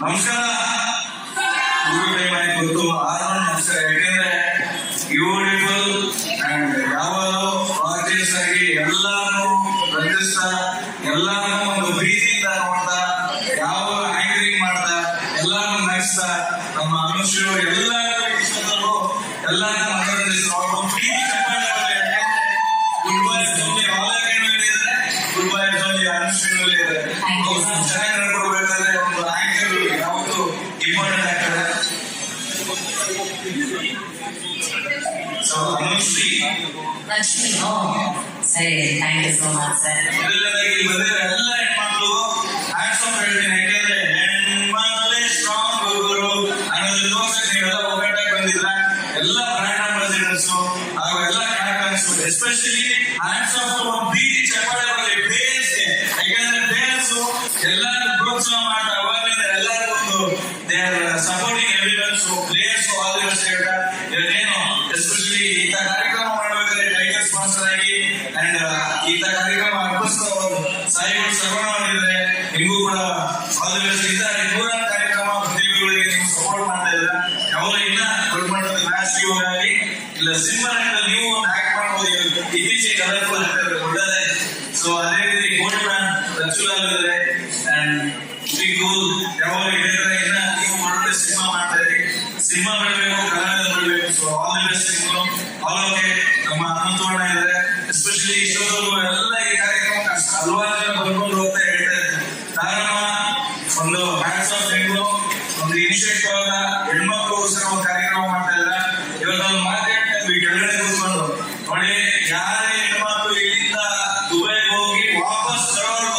ನಮಸ್ಕಾರ ಗೊತ್ತು ಆದ್ರೂ ನಮಸ್ಕಾರ ಯಾಕೆಂದ್ರೆ ಬ್ಯೂಟಿಫುಲ್ ಅಂಡ್ ಆರ್ಟಿಸ್ಟ್ ಆಗಿ ಎಲ್ಲಾನು ರಂಜಿಸ್ತಾ ಎಲ್ಲಾನು ಒಂದು ಪ್ರೀತಿಯಿಂದ ನೋಡ್ತಾ ಯಾವ ಆಂಕರಿಂಗ್ ಮಾಡ್ತಾ ಎಲ್ಲಾನು ನಗಿಸ್ತಾ ನಮ್ಮ ಅನುಷ್ಯರು ಎಲ್ಲ ಎಲ್ಲಾನು ಪ್ರೀತಿ ಚಪ್ಪಾಳೆ ಬರಲಿ. ಯಾಕೆಂದ್ರೆ ಗುಡ್ ಬೈ ಜೋಲಿ ಅನುಷ್ಠಾನದಲ್ಲಿ ಇದೆ ಸರಿ thank you so much sir ಇದರಲ್ಲಿ ಇಲ್ಲಿ ಬಂದಿರೋ ಎಲ್ಲ ಹೆಣ್ಮಕ್ಳು ಹ್ಯಾಟ್ಸ್ ಆಫ್ ಹೇಳ್ತೀನಿ ಯಾಕೆಂದ್ರೆ ಹೆಣ್ಮಕ್ಳೇ ಸ್ಟ್ರಾಂಗ್ ಗುರು ಅನ್ನೋದು ತೋರ್ಸಕ್ಕೆ ನೀವೆಲ್ಲ ಒಗ್ಗಟ್ಟಾಗಿ ಬಂದಿದ್ರ ಎಲ್ಲ ಬ್ರ್ಯಾಂಡ್ ಅಂಬಾಸಿಡರ್ಸ್ ಹಾಗೂ ಎಲ್ಲ ಎಸ್ಪೆಷಲಿ ಹ್ಯಾಂಡ್ಸ್ ಆಫ್ ಪ್ರೀತಿ ಚಪ್ಪಾಳೆ ಬರಲಿ ಯಾಕೆಂದ್ರೆ ಪೇರೆಂಟ್ಸ್ ಎಲ್ಲರೂ ಪ್ರೋತ್ಸಾಹ ಮಾಡ್ತಾರೆ ಅವಾಗಿಂದ ಎಲ್ಲರೂ ಒಂದು supporting evidence players all best ಹೇಳ್ತಾ ಇಂಥ ಕಾರ್ಯಕ್ರಮ ಅರ್ಪಿಸಿದವರು ಸಾಯಿಗಳು ಮಾಡಿದ್ರೆ ನಿಮಗೂ ಕೂಡ ಇಂಥ ನೂರಾರು ಕಾರ್ಯಕ್ರಮ, ಪ್ರತಿಭೆಗಳಿಗೆ ನೀವು ಸಪೋರ್ಟ್ ಮಾಡ್ತಾ ಇದ್ದೀರಾ? ಯಾವಾಗ ಇನ್ನ ದೊಡ್ಡ ಮಟ್ಟದ ಆಗಲಿ ಇಲ್ಲ ಸಿನಿಮಾ ನೀವು ಒಂದು ಆಕ್ಟ್ ಇತ್ತೀಚೆಗೆ ಕಲರ್ಫುಲ್ ಒಳ್ಳೆದೇ ಸೊ ಅದೇ ರೀತಿ ಗೋಲ್ಡ್ ಮ್ಯಾನ್ ರಚುಲ್ ಇದ್ದಾರೆ. ಅಂಡ್ ಕೂಲ್ ಯಾವಾಗ ಹೇಳಿದ್ರೆ ಇನ್ನ ನೀವು ಮಾಡಿದ್ರೆ ಸಿನಿಮಾ ಮಾಡ್ತಾ ಇರಿ. ಸಿನಿಮಾ ಮಾಡಬೇಕು ಕನ್ನಡ ಮಾಡಬೇಕು so all the best all okay ನಮ್ಮ ಅನಂತವರ್ಣ ಇದ್ದಾರೆ. ಒಂದು ಇನಿಷಿಯೇಟಿವ್ ಆದ ಹೆಣ್ಮಕ್ಳಿಗೋಸ್ಕರ ಒಂದು ಕಾರ್ಯಕ್ರಮ ಮಾಡ್ತಾ ಇದ್ದಾರೆ. ಇವತ್ತು ಒಂದು ಮಾರ್ಕೆಟ್ ಕೆಳಗಡೆ ಕೂತ್ಕೊಂಡು. ನೋಡಿ, ಯಾರೇ ಹೆಣ್ಮಕ್ಳು ಇಲ್ಲಿಂದ ದುಬೈಗೆ ಹೋಗಿ ವಾಪಸ್ ಬರೋರು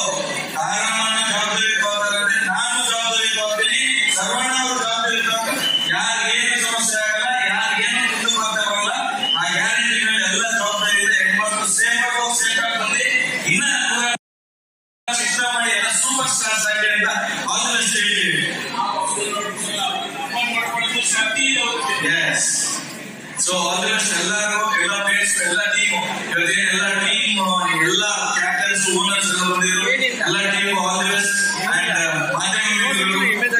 ಕಾರಣವನ್ನ ಜವಾಬ್ದಾರಿ ತಗೋತಾರೆ ನಾನು ಜವಾಬ್ದಾರಿ ತಗೋತೀನಿ ಸರ್ವಣ್ಣ ಅವರು ಸೊ ಆಲ್ ದ ಬೆಸ್ಟ್ ಎಲ್ಲರೂ ಎಲ್ಲ ಪ್ಲೇಯರ್ಸ್ ಎಲ್ಲ ಟೀಮ್ ಇವತ್ತೇನು ಎಲ್ಲ ಟೀಮ್ ಎಲ್ಲ ಕ್ಯಾಪ್ಟನ್ಸ್ ಓನರ್ಸ್ ಎಲ್ಲ ಬಂದಿದ್ರು ಎಲ್ಲ team all the best and ಮಾಧ್ಯಮ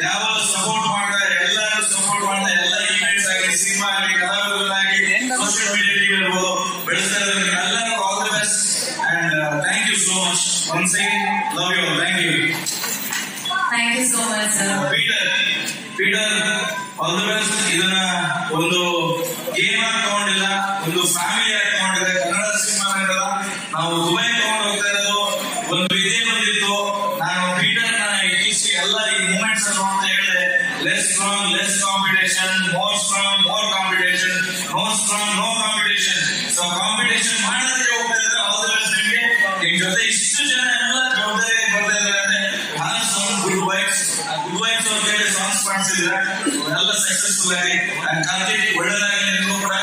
ಯಾವ ಸಪೋರ್ಟ್ ಮಾಡ್ತಾ ಎಲ್ಲರೂ ಸಪೋರ್ಟ್ ಮಾಡ್ತಾ ಎಲ್ಲ ಇವೆಂಟ್ಸ್ ಆಗಲಿ ಸಿನಿಮಾ ಆಗಲಿ ಕಲಾವಿದರಾಗಿ ಸೋಷಿಯಲ್ ಮೀಡಿಯಾ ಟೀಮ್ ಇರ್ಬೋದು ಬೆಳೆಸ್ತಾ ಇರೋದಕ್ಕೆ ಎಲ್ಲರೂ all the best and thank you so much once again love you thank you thank you so much sir Peter Peter all the best ಇದನ್ನ ಒಂದು ಆಗಿ ತಗೊಂಡಿಲ್ಲ, ಒಂದು ಫ್ಯಾಮಿಲಿ ಆಗಿ ತಗೊಂಡಿದೆ ಕನ್ನಡ ಸಿನಿಮಾ ಇರಲ್ಲ ನಾವು ದುಬೈ ತಗೊಂಡು ಹೋಗ್ತಾ ಇರೋದು, ಒಂದು ಇದೇ ಬಂದಿತ್ತು. ನಾನು ಪೀಟರ್ ಎಲ್ಲ ಈ ಮೂಮೆಂಟ್ಸ್ ಅನ್ನು ಅಂತ ಹೇಳಿದೆ. Less strong less competition more strong more competition no strong no competition so competition ಮಾಡೋದಕ್ಕೆ ಹೋಗ್ತಾ ಇದ್ರೆ ಹೌದು ನಿಮಗೆ? ನಿಮ್ ಜೊತೆ ಇಷ್ಟು ಜನ ಸಕ್ಸಸ್ಫುಲ್ ಆಗಿ ಅಂಡ್ ಕಾರ್ತಿಕ್ ಒಳ್ಳೆದಾಗಿ ನಿಮಗೂ ಕೂಡ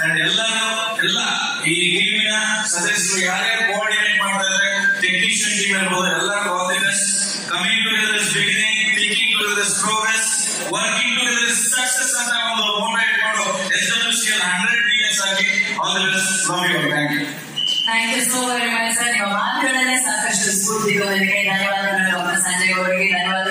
ಅಂಡ್ ಎಲ್ಲರೂ ಎಲ್ಲ ಈ ಟೀಮಿನ ಸದಸ್ಯರು ಯಾರ್ಯಾರು ಕೋಆರ್ಡಿನೇಟ್ ಮಾಡ್ತಾ ಇದ್ದಾರೆ ಟೆಕ್ನಿಷಿಯನ್ ಟೀಮ್ ಇರ್ಬೋದು ಎಲ್ಲರೂ all the best coming to this beginning thinking to this progress working to this success ಅಂತ ಒಂದು ಮೋಟ ಇಟ್ಕೊಂಡು S W C L hundred millions ಆಗಿ all the best love you thank you thank you so very much sir ನಿಮ್ಮ ಮಾತುಗಳನ್ನೇ ಸಾಕಷ್ಟು ಸ್ಫೂರ್ತಿ ನನಗೆ ಧನ್ಯವಾದಗಳು doctor Sanjay ಅವರಿಗೆ. ಧನ್ಯವಾದ